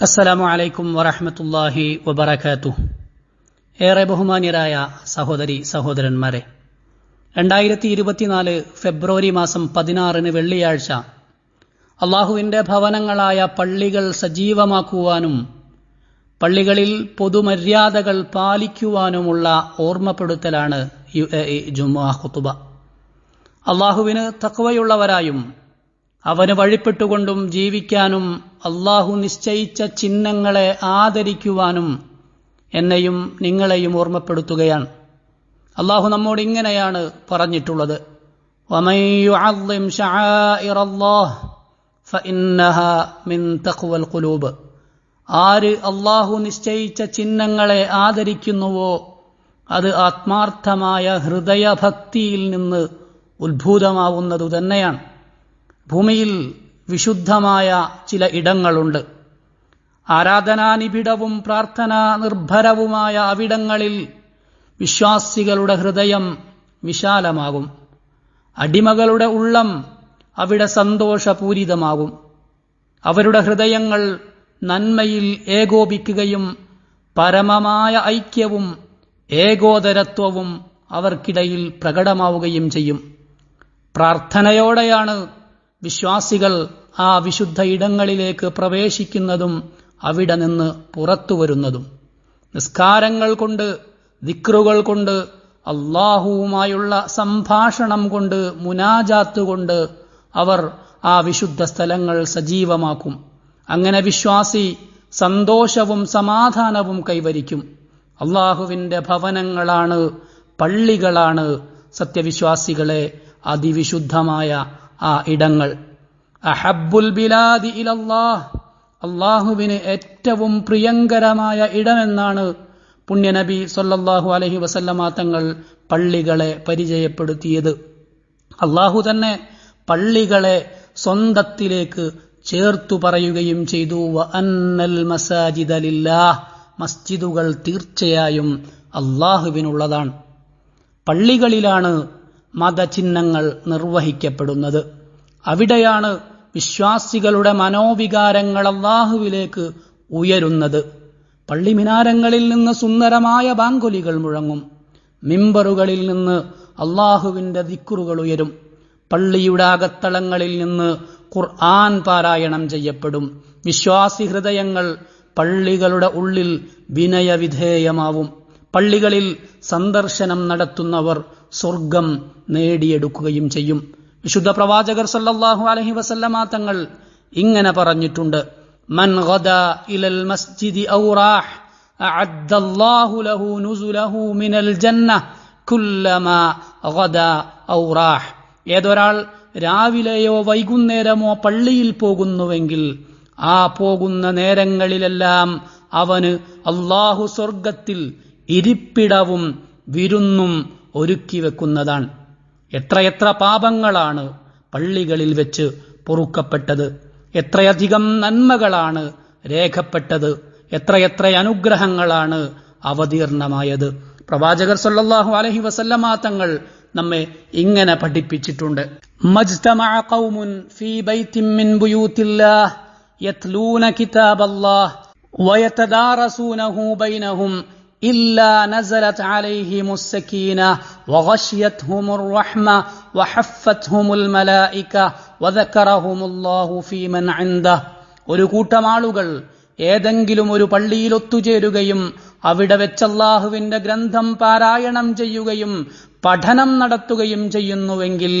അസ്സലാമു അലൈക്കും വറഹമത്തല്ലാഹി വബറകാത്തു ഏറെ ബഹുമാനിയരായ സഹോദരി സഹോദരന്മാരെ രണ്ടായിരത്തി ഇരുപത്തിനാല് ഫെബ്രുവരി മാസം പതിനാറിന് വെള്ളിയാഴ്ച അള്ളാഹുവിന്റെ ഭവനങ്ങളായ പള്ളികൾ സജീവമാക്കുവാനും പള്ളികളിൽ പൊതുമര്യാദകൾ പാലിക്കുവാനുമുള്ള ഓർമ്മപ്പെടുത്തലാണ് യു എ ഇ ജുമുഅ ഖുതുബ. അള്ളാഹുവിന് തക്വയുള്ളവരായും അവന് വഴിപ്പെട്ടുകൊണ്ടും ജീവിക്കാനും അള്ളാഹു നിശ്ചയിച്ച ചിഹ്നങ്ങളെ ആദരിക്കുവാനും എന്നെയും നിങ്ങളെയും ഓർമ്മപ്പെടുത്തുകയാണ്. അള്ളാഹു നമ്മോട് ഇങ്ങനെയാണ് പറഞ്ഞിട്ടുള്ളത്. ആര് അള്ളാഹു നിശ്ചയിച്ച ചിഹ്നങ്ങളെ ആദരിക്കുന്നുവോ അത് ആത്മാർത്ഥമായ ഹൃദയഭക്തിയിൽ നിന്ന് ഉദ്ഭൂതമാവുന്നതു തന്നെയാണ്. ഭൂമിയിൽ വിശുദ്ധമായ ചില ഇടങ്ങളുണ്ട്. ആരാധനാനിബിഡവും പ്രാർത്ഥനാ നിർഭരവുമായ അവിടങ്ങളിൽ വിശ്വാസികളുടെ ഹൃദയം വിശാലമാകും. അടിമകളുടെ ഉള്ളം അവിടെ സന്തോഷപൂരിതമാകും. അവരുടെ ഹൃദയങ്ങൾ നന്മയിൽ ഏകോപിക്കുകയും പരമമായ ഐക്യവും ഏകോദരത്വവും അവർക്കിടയിൽ പ്രകടമാവുകയും ചെയ്യും. പ്രാർത്ഥനയോടെയാണ് വിശ്വാസികൾ ആ വിശുദ്ധ ഇടങ്ങളിലേക്ക് പ്രവേശിക്കുന്നതും അവിടെ നിന്ന് പുറത്തു വരുന്നതും. നിസ്കാരങ്ങൾ കൊണ്ട് ദിക്റുകൾ കൊണ്ട് അള്ളാഹുവുമായുള്ള സംഭാഷണം കൊണ്ട് മുനാജാത്ത് കൊണ്ട് അവർ ആ വിശുദ്ധ സ്ഥലങ്ങൾ സജീവമാക്കും. അങ്ങനെ വിശ്വാസി സന്തോഷവും സമാധാനവും കൈവരിക്കും. അള്ളാഹുവിന്റെ ഭവനങ്ങളാണ് പള്ളികളാണ് സത്യവിശ്വാസികളെ അതിവിശുദ്ധമായ ആ ഇടങ്ങൾ. അഹബുൽ ബിലാദി ഇലല്ലാഹ്. അള്ളാഹുവിന് ഏറ്റവും പ്രിയങ്കരമായ ഇടമെന്നാണ് പുണ്യനബി സൊല്ലാഹു അലഹി വസല്ലമ തങ്ങൾ പള്ളികളെ പരിചയപ്പെടുത്തിയത്. അള്ളാഹു തന്നെ പള്ളികളെ സ്വന്തത്തിലേക്ക് ചേർത്തു പറയുകയും ചെയ്തു. വ അന്നൽ മസാജിദലില്ലാഹ് മസ്ജിദുകൾ തീർച്ചയായും അള്ളാഹുവിനുള്ളതാണ്. പള്ളികളിലാണ് മതചിഹ്നങ്ങൾ നിർവഹിക്കപ്പെടുന്നത്. അവിടെയാണ് വിശ്വാസികളുടെ മനോവികാരങ്ങൾ അള്ളാഹുവിലേക്ക് ഉയരുന്നത്. പള്ളിമിനാരങ്ങളിൽ നിന്ന് സുന്ദരമായ ബാങ്കുലികൾ മുഴങ്ങും. മിമ്പറുകളിൽ നിന്ന് അള്ളാഹുവിന്റെ ദിക്കുറുകൾ ഉയരും. പള്ളിയുടെ അകത്തളങ്ങളിൽ നിന്ന് ഖുർആൻ പാരായണം ചെയ്യപ്പെടും. വിശ്വാസി ഹൃദയങ്ങൾ പള്ളികളുടെ ഉള്ളിൽ വിനയവിധേയമാവും. പള്ളികളിൽ സന്ദർശനം നടത്തുന്നവർ സ്വർഗം നേടിയെടുക്കുകയും ചെയ്യും. വിശുദ്ധ പ്രവാചകർ സല്ലാഹു അലഹി വസല്ലമ തങ്ങൾ ഇങ്ങനെ പറഞ്ഞിട്ടുണ്ട്. മൻ ഇലൽ മസ്ജിദി ഔ റാഹ് അഅദ്ദ അല്ലാഹു ലഹു നുസുലഹു മിനൽ ജന്ന കുല്ലമാ ഗദാ ഔ റാഹ്. ഏതൊരാൾ രാവിലെയോ വൈകുന്നേരമോ പള്ളിയിൽ പോകുന്നുവെങ്കിൽ ആ പോകുന്ന നേരങ്ങളിലെല്ലാം അവന് അള്ളാഹു സ്വർഗത്തിൽ ഇരിപ്പിടവും വിരുന്നും ഒരുക്കി വെക്കുന്നതാണ്. എത്രയെത്ര പാപങ്ങളാണ് പള്ളികളിൽ വെച്ച് പൊറുക്കപ്പെട്ടത്. എത്രയധികം നന്മകളാണ് രേഖപ്പെട്ടത്. എത്രയെത്ര അനുഗ്രഹങ്ങളാണ് അവതീർണമായത്. പ്രവാചകർ സല്ലാഹു അലഹി വസല്ലമ തങ്ങൾ നമ്മെ ഇങ്ങനെ പഠിപ്പിച്ചിട്ടുണ്ട്. യത്ലൂന വയതദാറസൂനഹു ബൈനഹും إلا نزلت عليهم السكينة وغشيتهم الرحمة وحفتهم الملائكة وذكرهم الله في من عنده ഒരു കൂട്ടം ആളുകൾ ഏതെങ്കിലും ഒരു പള്ളിയിൽ ഒത്തുചേരുകയും അവിടെ വെച്ചല്ലാഹുവിന്റെ ഗ്രന്ഥം പാരായണം ചെയ്യുകയും പഠനം നടത്തുകയും ചെയ്യുന്നുവെങ്കിൽ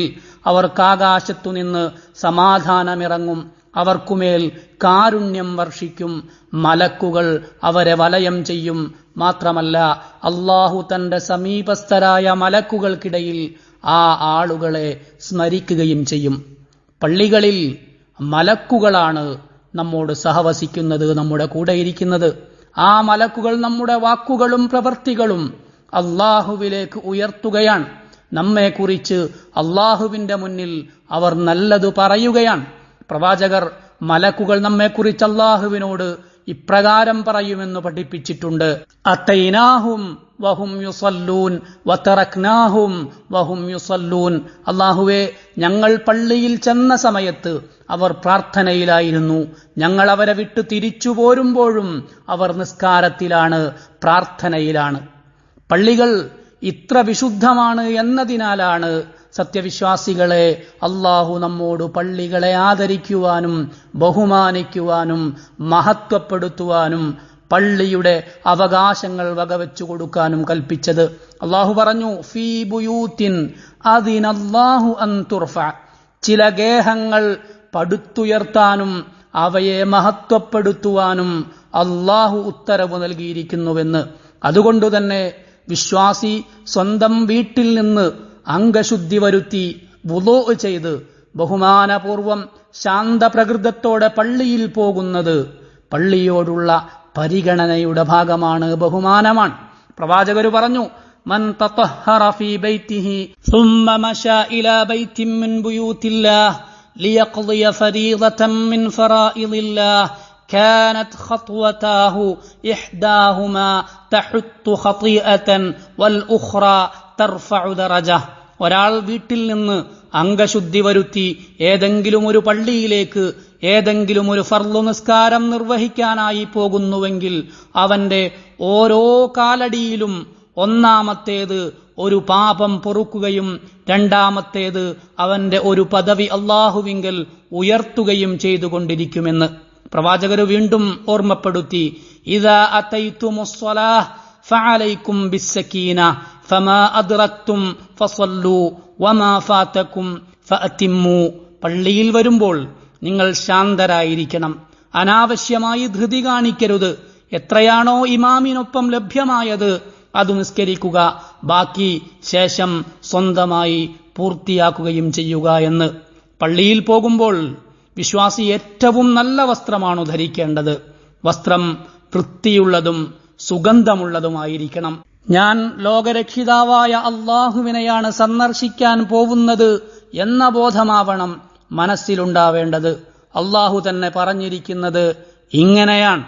അവർക്കാകാശത്തുനിന്ന് സമാധാനമിറങ്ങും അവർക്കുമേൽ കാരുണ്യം വർഷിക്കും. മലക്കുകൾ അവരെ വലയം ചെയ്യും. മാത്രമല്ല അള്ളാഹു തന്റെ സമീപസ്ഥരായ മലക്കുകൾക്കിടയിൽ ആ ആളുകളെ സ്മരിക്കുകയും ചെയ്യും. പള്ളികളിൽ മലക്കുകളാണ് നമ്മോട് സഹവസിക്കുന്നത് നമ്മുടെ കൂടെ ഇരിക്കുന്നത്. ആ മലക്കുകൾ നമ്മുടെ വാക്കുകളും പ്രവൃത്തികളും അള്ളാഹുവിലേക്ക് ഉയർത്തുകയാണ്. നമ്മെക്കുറിച്ച് അള്ളാഹുവിന്റെ മുന്നിൽ അവർ നല്ലതു പറയുകയാണ്. പ്രവാചകർ മലക്കുകൾ നമ്മെക്കുറിച്ച് അള്ളാഹുവിനോട് ഇപ്രകാരം പറയുമെന്ന് പഠിപ്പിച്ചിട്ടുണ്ട്. അത്തൈനാഹും വഹും യുസല്ലൂൻ വത്തറക്നാഹും വഹും യുസല്ലൂൻ. അള്ളാഹുവെ ഞങ്ങൾ പള്ളിയിൽ ചെന്ന സമയത്ത് അവർ പ്രാർത്ഥനയിലായിരുന്നു. ഞങ്ങൾ അവരെ വിട്ടു തിരിച്ചു പോരുമ്പോഴും അവർ നിസ്കാരത്തിലാണ് പ്രാർത്ഥനയിലാണ്. പള്ളികൾ ഇത്ര വിശുദ്ധമാണ് എന്നതിനാലാണ് സത്യവിശ്വാസികളെ അള്ളാഹു നമ്മോട് പള്ളികളെ ആദരിക്കുവാനും ബഹുമാനിക്കുവാനും മഹത്വപ്പെടുത്തുവാനും പള്ളിയുടെ അവകാശങ്ങൾ വകവെച്ചു കൊടുക്കാനും കൽപ്പിച്ചത്. അള്ളാഹു പറഞ്ഞു ഫീ ബുയൂത്തിൻ അതിനല്ലാഹു അൻതുർഫ ചില ഗേഹങ്ങൾ പടുത്തുയർത്താനും അവയെ മഹത്വപ്പെടുത്തുവാനും അള്ളാഹു ഉത്തരവ് നൽകിയിരിക്കുന്നുവെന്ന്. അതുകൊണ്ടുതന്നെ വിശ്വാസി സ്വന്തം വീട്ടിൽ നിന്ന് അംഗശുദ്ധി വരുത്തി വുലോ ചെയ്ത് ബഹുമാനപൂർവം ശാന്തപ്രകൃതത്തോടെ പള്ളിയിൽ പോകുന്നത് പള്ളിയോടുള്ള പരിഗണനയുടെ ഭാഗമാണ് ബഹുമാനമാണ്. പ്രവാചകർ പറഞ്ഞു മൻ ഫീ ബൈത്തിഹി ثم ഒരാൾ വീട്ടിൽ നിന്ന് അംഗശുദ്ധി വരുത്തി ഏതെങ്കിലും ഒരു പള്ളിയിലേക്ക് ഏതെങ്കിലും ഒരു ഫർലു നിസ്കാരം നിർവഹിക്കാനായി പോകുന്നുവെങ്കിൽ അവന്റെ ഓരോ കാലടിയിലും ഒന്നാമത്തേത് ഒരു പാപം പൊറുക്കുകയും രണ്ടാമത്തേത് അവന്റെ ഒരു പദവി അള്ളാഹുവിങ്കൽ ഉയർത്തുകയും ചെയ്തുകൊണ്ടിരിക്കുമെന്ന് പ്രവാചകർ വീണ്ടും ഓർമ്മപ്പെടുത്തി ഇതാ അത്തൈത്തുമുസ്വലാഹ് ഫഅലൈക്കും ബിസ്സക്കീന ഫമാ അദ്റക്തും ഫസല്ലു വമാ ഫാതക്കും ഫഅതിമ്മു. പള്ളിയിൽ വരുമ്പോൾ നിങ്ങൾ ശാന്തരായിരിക്കണം. അനാവശ്യമായി ധൃതി കാണിക്കരുത്. എത്രയാണോ ഇമാമിനൊപ്പം ലഭ്യമായത് അത് നിസ്കരിക്കുക. ബാക്കി ശേഷം സ്വന്തമായി പൂർത്തിയാക്കുകയും ചെയ്യുക എന്ന്. പള്ളിയിൽ പോകുമ്പോൾ വിശ്വാസി ഏറ്റവും നല്ല വസ്ത്രമാണ് ധരിക്കേണ്ടത്. വസ്ത്രം വൃത്തിയുള്ളതും സുഗന്ധമുള്ളതുമായിരിക്കണം. ഞാൻ ലോകരക്ഷിതാവായ അള്ളാഹുവിനെയാണ് സന്ദർശിക്കാൻ പോകുന്നത് എന്ന ബോധമാവണം മനസ്സിലുണ്ടാവേണ്ടത്. അള്ളാഹു തന്നെ പറഞ്ഞിരിക്കുന്നത് ഇങ്ങനെയാണ്.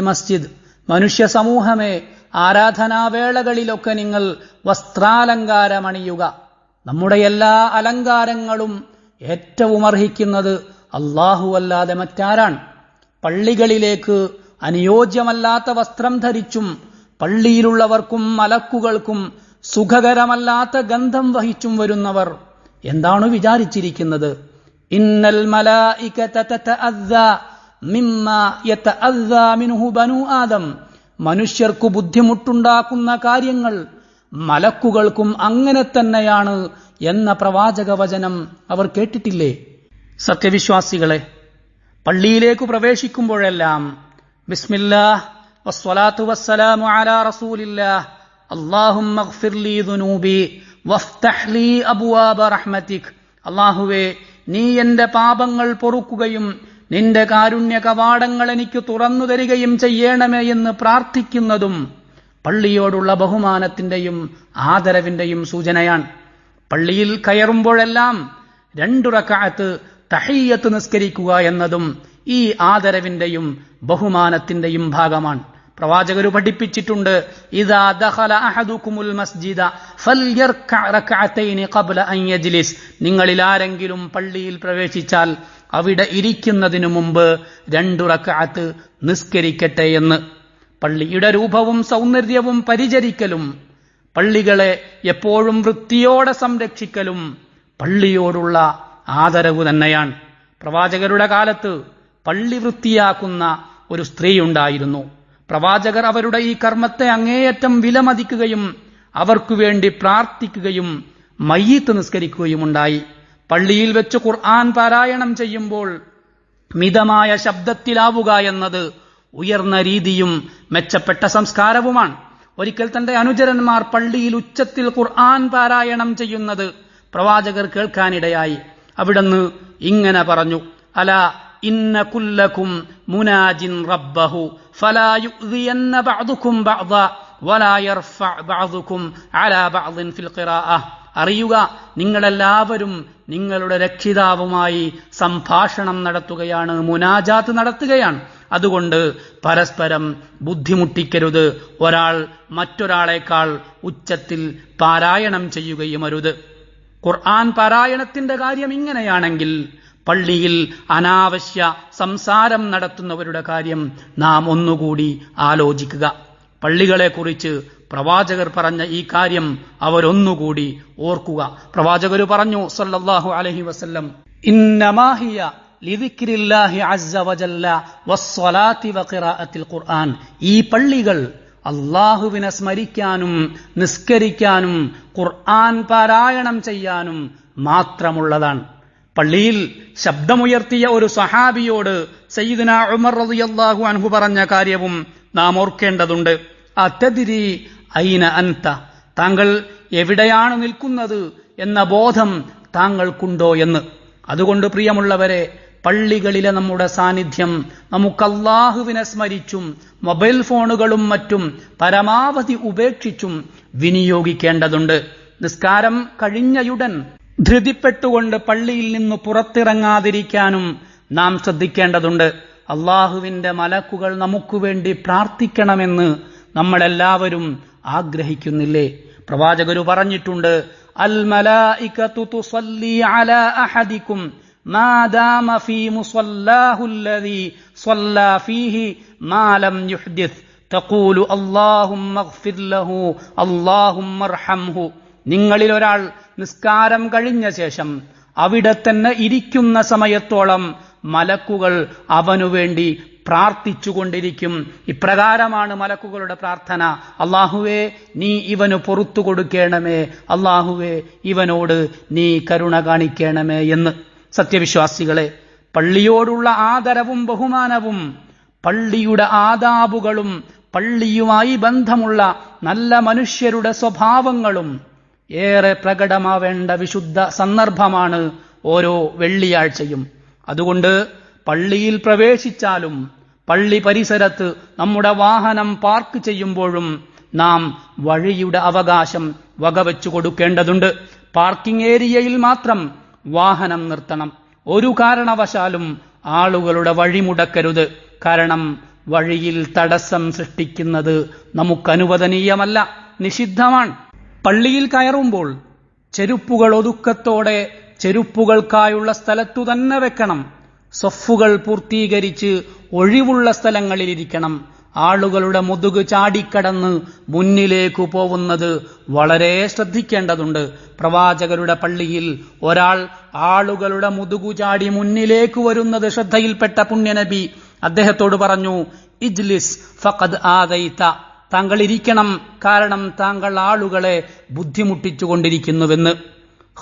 മസ്ജിദ്. മനുഷ്യ സമൂഹമേ ആരാധനാവേളകളിലൊക്കെ നിങ്ങൾ വസ്ത്രാലങ്കാരമണിയുക. നമ്മുടെ എല്ലാ അലങ്കാരങ്ങളും ഏറ്റവും അർഹിക്കുന്നത് അള്ളാഹുവല്ലാതെ മറ്റാരാണ്? പള്ളികളിലേക്ക് അനുയോജ്യമല്ലാത്ത വസ്ത്രം ധരിച്ചും പള്ളിയിലുള്ളവർക്കും മലക്കുകൾക്കും സുഖകരമല്ലാത്ത ഗന്ധം വഹിച്ചും വരുന്നവർ എന്താണ് വിചാരിച്ചിരിക്കുന്നത്? ഇന്നൽ ആദം. മനുഷ്യർക്കു ബുദ്ധിമുട്ടുണ്ടാക്കുന്ന കാര്യങ്ങൾ മലക്കുകൾക്കും അങ്ങനെ തന്നെയാണ് എന്ന പ്രവാചക വചനം അവർ കേട്ടിട്ടില്ലേ? സത്യവിശ്വാസികളെ പള്ളിയിലേക്ക് പ്രവേശിക്കുമ്പോഴെല്ലാം ബിസ്മില്ലാഹ് വസ്സലാത്തു വസ്സലാമു അലാ റസൂലില്ലാഹ്. اللهم اغفر لي ذنوبي وافتح ലീ അബ്വാബ رحمتك അല്ലാഹുവേ നീ എന്റെ പാപങ്ങൾ പൊറുക്കുകയും നിന്റെ കാരുണ്യ കവാടങ്ങൾ എനിക്ക് തുറന്നു തരികയും ചെയ്യണമേ എന്ന് പ്രാർത്ഥിക്കുന്നതും പള്ളിയോടുള്ള ബഹുമാനത്തിന്റെയും ആദരവിന്റെയും സൂചനയാണ്. പള്ളിയിൽ കയറുമ്പോഴെല്ലാം രണ്ടുറക്കാലത്ത് തഹയ്യത്ത് നിസ്കരിക്കുക എന്നതും ഈ ആദരവിന്റെയും ബഹുമാനത്തിന്റെയും ഭാഗമാണ്. പ്രവാചകർ പഠിപ്പിച്ചിട്ടുണ്ട് ഇദാ ദഖല അഹദുകുമുൽ മസ്ജിദ ഖബ്ല അൻ യജ്ലിസ്. നിങ്ങളിൽ ആരെങ്കിലും പള്ളിയിൽ പ്രവേശിച്ചാൽ അവിടെ ഇരിക്കുന്നതിനു മുമ്പ് രണ്ടു നിസ്കരിക്കട്ടെ എന്ന്. പള്ളിയുടെ രൂപവും സൗന്ദര്യവും പരിചരിക്കലും പള്ളികളെ എപ്പോഴും വൃത്തിയോടെ സംരക്ഷിക്കലും പള്ളിയോടുള്ള ആദരവ് തന്നെയാണ്. പ്രവാചകരുടെ കാലത്ത് പള്ളി വൃത്തിയാക്കുന്ന ഒരു സ്ത്രീയുണ്ടായിരുന്നു. പ്രവാചകർ അവരുടെ ഈ കർമ്മത്തെ അങ്ങേയറ്റം വിലമതിക്കുകയും അവർക്കു വേണ്ടി പ്രാർത്ഥിക്കുകയും മയ്യത്ത് നിസ്കരിക്കുകയും ഉണ്ടായി പള്ളിയിൽ വെച്ച് ഖുർആൻ പാരായണം ചെയ്യുമ്പോൾ മിതമായ ശബ്ദത്തിലാവുക എന്നത് ഉയർന്ന രീതിയും മെച്ചപ്പെട്ട സംസ്കാരവുമാണ്. ഒരിക്കൽ തന്റെ അനുചരന്മാർ പള്ളിയിൽ ഉച്ചത്തിൽ ഖുർആൻ പാരായണം ചെയ്യുന്നത് പ്രവാചകർ കേൾക്കാനിടയായി. അവിടുന്ന് ഇങ്ങനെ പറഞ്ഞു അല ഇന്ന കുല്ലക്കും മുനാജിൻ റബ്ബഹു ഫലാ يؤذين ബഅദുക്കും ബഅദ വലാ യർഫഅ ബഅദുക്കും അലാ بعض ഫിൽ ഖിറാഅ. അറിയുക നിങ്ങളെല്ലാവരും നിങ്ങളുടെ രക്ഷിതാവുമായി സംഭാഷണം നടത്തുകയാണ് മുനാജാത്ത് നടത്തുകയാണ്. അതുകൊണ്ട് പരസ്പരം ബുദ്ധിമുട്ടിക്കരുത്. ഒരാൾ മറ്റൊരാളെക്കാൾ ഉച്ചത്തിൽ പാരായണം ചെയ്യുകയും അരുത്. ഖുർആൻ പാരായണത്തിന്റെ കാര്യം ഇങ്ങനെയാണെങ്കിൽ പള്ളിയിൽ അനാവശ്യ സംസാരം നടത്തുന്നവരുടെ കാര്യം നാം ഒന്നുകൂടി ആലോചിക്കുക. പള്ളികളെക്കുറിച്ച് പ്രവാചകർ പറഞ്ഞ ഈ കാര്യം അവരൊന്നുകൂടി ഓർക്കുക. പ്രവാചകർ പറഞ്ഞു സല്ലല്ലാഹു അലഹി വസ്ല്ലം ഇന്നമാഹിയ ഖുർആൻ. ഈ പള്ളികൾ അള്ളാഹുവിനെ സ്മരിക്കാനും നിസ്കരിക്കാനും ഖുർആൻ പാരായണം ചെയ്യാനും മാത്രമുള്ളതാണ്. പള്ളിയിൽ ശബ്ദമുയർത്തിയ ഒരു സഹാബിയോട് സയ്യിദന ഉമർ റളിയല്ലാഹു അൻഹു പറഞ്ഞ കാര്യവും നാം ഓർക്കേണ്ടതുണ്ട്. അത്തതിരി ഐന അൻത? താങ്കൾ എവിടെയാണ് നിൽക്കുന്നത് എന്ന ബോധം താങ്കൾക്കുണ്ടോ എന്ന്. അതുകൊണ്ട് പ്രിയമുള്ളവരെ പള്ളികളിലെ നമ്മുടെ സാന്നിധ്യം നമുക്ക് സ്മരിച്ചും മൊബൈൽ ഫോണുകളും മറ്റും പരമാവധി ഉപേക്ഷിച്ചും വിനിയോഗിക്കേണ്ടതുണ്ട്. നിസ്കാരം കഴിഞ്ഞയുടൻ ധൃതിപ്പെട്ടുകൊണ്ട് പള്ളിയിൽ നിന്ന് പുറത്തിറങ്ങാതിരിക്കാനും നാം ശ്രദ്ധിക്കേണ്ടതുണ്ട്. അള്ളാഹുവിന്റെ മലക്കുകൾ നമുക്ക് വേണ്ടി പ്രാർത്ഥിക്കണമെന്ന് നമ്മളെല്ലാവരും ആഗ്രഹിക്കുന്നില്ലേ? പ്രവാചകരു പറഞ്ഞിട്ടുണ്ട് അൽ നിങ്ങളിൽ ഒരാൾ നിസ്കാരം കഴിഞ്ഞ ശേഷം അവിടെ തന്നെ ഇരിക്കുന്ന സമയത്തോളം മലക്കുകൾ അവനുവേണ്ടി പ്രാർത്ഥിച്ചുകൊണ്ടിരിക്കും. ഇപ്രകാരമാണ് മലക്കുകളുടെ പ്രാർത്ഥന. അള്ളാഹുവേ നീ ഇവന് പുറത്തു കൊടുക്കണമേ. അള്ളാഹുവേ ഇവനോട് നീ കരുണ കാണിക്കണമേ എന്ന്. സത്യവിശ്വാസികളെ പള്ളിയോടുള്ള ആദരവും ബഹുമാനവും പള്ളിയുടെ ആദാബുകളും പള്ളിയുമായി ബന്ധമുള്ള നല്ല മനുഷ്യരുടെ സ്വഭാവങ്ങളും ഏറെ പ്രകടമാവേണ്ട വിശുദ്ധ സന്ദർഭമാണ് ഓരോ വെള്ളിയാഴ്ചയും. അതുകൊണ്ട് പള്ളിയിൽ പ്രവേശിച്ചാലും പള്ളി പരിസരത്ത് നമ്മുടെ വാഹനം പാർക്ക് ചെയ്യുമ്പോഴും നാം വഴിയുടെ അവകാശം വകവെച്ചു കൊടുക്കേണ്ടതുണ്ട്. പാർക്കിംഗ് ഏരിയയിൽ മാത്രം വാഹനം നിർത്തണം. ഒരു കാരണവശാലും ആളുകളുടെ വഴി മുടക്കരുത്. കാരണം വഴിയിൽ തടസ്സം സൃഷ്ടിക്കുന്നത് നമുക്കനുവദനീയമല്ല നിഷിദ്ധമാണ്. പള്ളിയിൽ കയറുമ്പോൾ ചെരുപ്പുകൾ ഒതുക്കത്തോടെ ചെരുപ്പുകൾക്കായുള്ള സ്ഥലത്തു തന്നെ വെക്കണം. സൊഫുകൾ പൂർത്തീകരിച്ച് ഒഴിവുള്ള സ്ഥലങ്ങളിലിരിക്കണം ആളുകളുടെ മുതുക് ചാടിക്കടന്ന് മുന്നിലേക്കു പോകുന്നത് വളരെ ശ്രദ്ധിക്കേണ്ടതുണ്ട്. പ്രവാചകരുടെ പള്ളിയിൽ ഒരാൾ ആളുകളുടെ മുതുകു ചാടി മുന്നിലേക്ക് വരുന്നത് ശ്രദ്ധയിൽപ്പെട്ട പുണ്യനബി അദ്ദേഹത്തോട് പറഞ്ഞു ഇജ്ലിസ് ഫഖദ് ആദൈത. താങ്കൾ ഇരിക്കണം കാരണം താങ്കൾ ആളുകളെ ബുദ്ധിമുട്ടിച്ചുകൊണ്ടിരിക്കുന്നുവെന്ന്.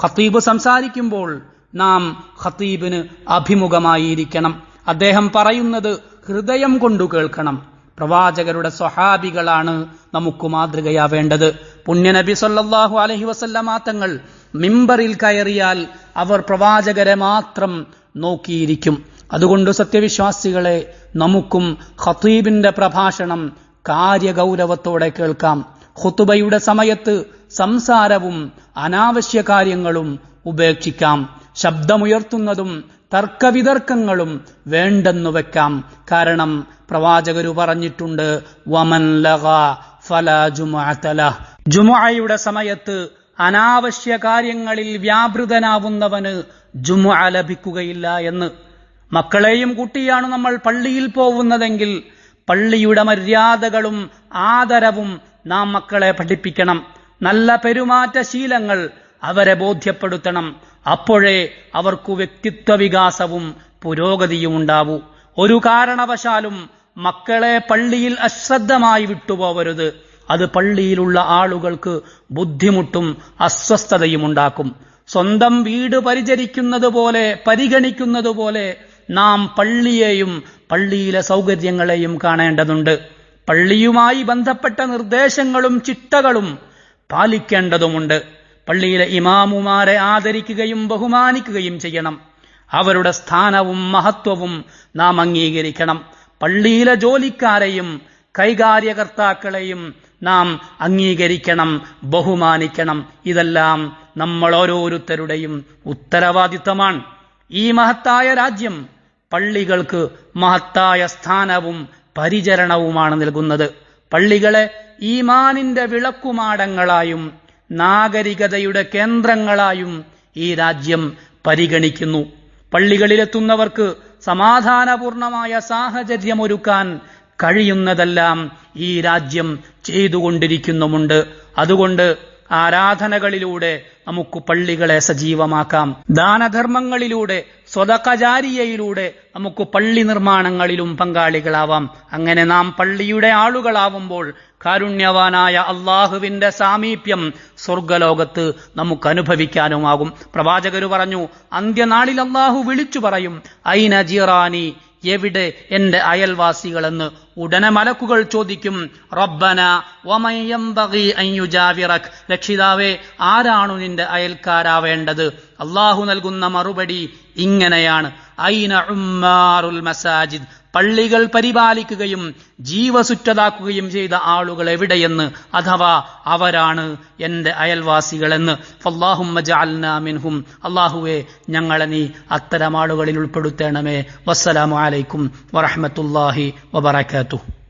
ഖത്തീബ് സംസാരിക്കുമ്പോൾ നാം ഖത്തീബിന് അഭിമുഖമായിരിക്കണം. അദ്ദേഹം പറയുന്നത് ഹൃദയം കൊണ്ടു കേൾക്കണം. പ്രവാചകരുടെ സ്വഹാബികളാണ് നമുക്ക് മാതൃകയാവേണ്ടത്. പുണ്യനബി സല്ലാഹു അലഹി വസല്ലമ തങ്ങൾ മിമ്പറിൽ കയറിയാൽ അവർ പ്രവാചകരെ മാത്രം നോക്കിയിരിക്കും. അതുകൊണ്ട് സത്യവിശ്വാസികളെ നമുക്കും ഖത്തീബിന്റെ പ്രഭാഷണം കാര്യഗൗരവത്തോടെ കേൾക്കാം. ഖുത്തുബയുടെ സമയത്ത് സംസാരവും അനാവശ്യ കാര്യങ്ങളും ഉപേക്ഷിക്കാം. ശബ്ദമുയർത്തുന്നതും തർക്കവിതർക്കങ്ങളും വേണ്ടെന്നു വെക്കാം. കാരണം പ്രവാചകരു പറഞ്ഞിട്ടുണ്ട് വമൻ ലഗ ഫലാ ജുമുഅതല. ജുമുഅയുടെ സമയത്ത് അനാവശ്യ കാര്യങ്ങളിൽ വ്യാപൃതനാവുന്നവന് ജുമുഅ ലഭിക്കുകയില്ല എന്ന്. മക്കളെയും കൂട്ടിയാണ് നമ്മൾ പള്ളിയിൽ പോകുന്നതെങ്കിൽ പള്ളിയുടെ മര്യാദകളും ആദരവും നാം മക്കളെ പഠിപ്പിക്കണം. നല്ല പെരുമാറ്റ ശീലങ്ങൾ അവരെ ബോധ്യപ്പെടുത്തണം. അപ്പോഴേ അവർക്കു വ്യക്തിത്വ വികാസവും പുരോഗതിയും ഉണ്ടാവൂ. ഒരു കാരണവശാലും മക്കളെ പള്ളിയിൽ അശ്രദ്ധമായി വിട്ടുപോവരുത്. അത് പള്ളിയിലുള്ള ആളുകൾക്ക് ബുദ്ധിമുട്ടും അസ്വസ്ഥതയും ഉണ്ടാക്കും. സ്വന്തം വീട് പരിചരിക്കുന്നത് പോലെ പരിഗണിക്കുന്നത് പോലെ നാം പള്ളിയെയും പള്ളിയിലെ സൗകര്യങ്ങളെയും കാണേണ്ടതുണ്ട്. പള്ളിയുമായി ബന്ധപ്പെട്ട നിർദ്ദേശങ്ങളും ചിട്ടകളും പാലിക്കേണ്ടതുമുണ്ട്. പള്ളിയിലെ ഇമാമുമാരെ ആദരിക്കുകയും ബഹുമാനിക്കുകയും ചെയ്യണം. അവരുടെ സ്ഥാനവും മഹത്വവും നാം അംഗീകരിക്കണം. പള്ളിയിലെ ജോലിക്കാരെയും കൈകാര്യകർത്താക്കളെയും നാം അംഗീകരിക്കണം ബഹുമാനിക്കണം. ഇതെല്ലാം നമ്മൾ ഓരോരുത്തരുടെയും ഉത്തരവാദിത്തമാണ്. ഈ മഹത്തായ രാജ്യം പള്ളികൾക്ക് മഹത്തായ സ്ഥാനവും പരിചരണവുമാണ് നൽകുന്നത്. പള്ളികളെ ഈമാനിന്റെ വിളക്കുമാടങ്ങളായും നാഗരികതയുടെ കേന്ദ്രങ്ങളായും ഈ രാജ്യം പരിഗണിക്കുന്നു. പള്ളികളിലെത്തുന്നവർക്ക് സമാധാനപൂർണമായ സാഹചര്യമൊരുക്കാൻ കഴിയുന്നതെല്ലാം ഈ രാജ്യം ചെയ്തുകൊണ്ടിരിക്കുന്നുമുണ്ട്. അതുകൊണ്ട് ആരാധനകളിലൂടെ നമുക്ക് പള്ളികളെ സജീവമാക്കാം. ദാനധർമ്മങ്ങളിലൂടെ സ്വതകചാരിയയിലൂടെ നമുക്ക് പള്ളി നിർമ്മാണങ്ങളിലും പങ്കാളികളാവാം. അങ്ങനെ നാം പള്ളിയുടെ ആളുകളാവുമ്പോൾ കാരുണ്യവാനായ അള്ളാഹുവിന്റെ സാമീപ്യം സ്വർഗലോകത്ത് നമുക്ക് അനുഭവിക്കാനുമാകും. പ്രവാചകർ പറഞ്ഞു അന്ത്യനാളിൽ അള്ളാഹു വിളിച്ചു പറയും ഐന ജിറാനി എവിടെ എന്റെ അയൽവാസികളെന്ന് ഉടനെ മലക്കുകൾ ചോദിക്കും റബ്ബന യുജാവിറക്. രക്ഷിതാവേ ആരാണു നിന്റെ അയൽക്കാരാവേണ്ടത്? അള്ളാഹു നൽകുന്ന മറുപടി ഇങ്ങനെയാണ്. ഐന ഉമ്മാറുൽ മസാജിദ്. പള്ളികൾ പരിപാലിക്കുകയും ജീവസുറ്റതാക്കുകയും ചെയ്ത ആളുകൾ എവിടെയെന്ന് അഥവാ അവരാണ് എന്റെ അയൽവാസികളെന്ന്. മിൻഹും. അള്ളാഹുവെ ഞങ്ങളെ നീ അത്തരം ആളുകളിൽ ഉൾപ്പെടുത്തേണമേ. വസ്സലാമലൈക്കും വറഹമത്തല്ലാഹി വബറകാതുഹു.